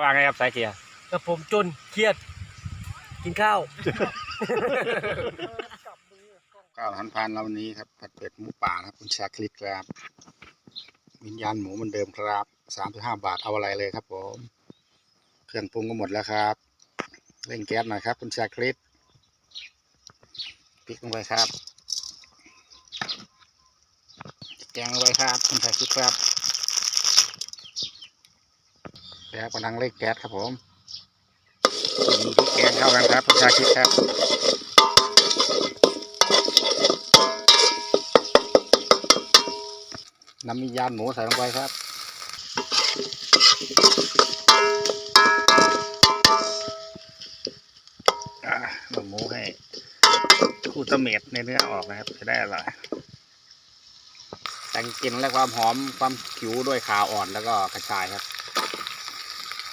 ว่าไงครับสายเกียร์กับผมจนเครียด กินข้าวข้าวหันพานเราวันนี้ครับผัดเผ็ดหมูป่านะครับคุณชาคลิตครับ วิญญาณหมูเหมือนเดิมครับสามสิบห้าบาทเอาอะไรเลยครับผมเครื่องปรุงก็หมดแล้วครับเร่งแก๊สหน่อยครับ คุณชาคลิตพริกลงไปครับ แกงลงไปครับคุณชาคลิตครับแล้วกำลังเร่งแก๊สครับผมมีพริกแกงเข้ากันครับคุณชาคลิตครับน้ำมียานหมูใส่ลงไปครับหมูให้คูตะเม็ดในเนื้อออกนะครับจะได้อร่อย แต่งกลิ่นและความหอมความผิวด้วยขาอ่อนแล้วก็กระชายครับ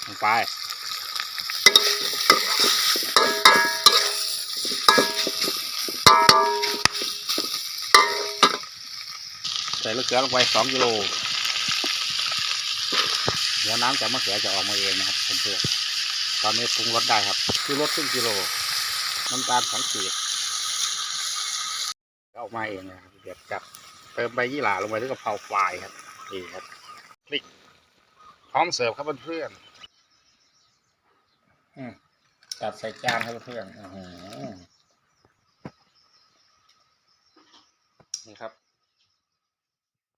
ลงไปใส่ลูกเขือลงไปสองกิโลเดี๋ยวน้ำจากมะเขือจะออกมาเองนะครับเพื่อนๆตอนนี้ปรุงรสได้ครับคือรสครึ่งกิโล น้ำตาลสองขีดออกมาเองนะครับเดี๋ยวจับ เติมใบยี่หร่าลงไปด้วยกะเพราควายครับนี่ครับพริกพร้อมเสิร์ฟครับเพื่อนๆจัดใส่จานครับเพื่อนๆอื้อหือนี่ครับ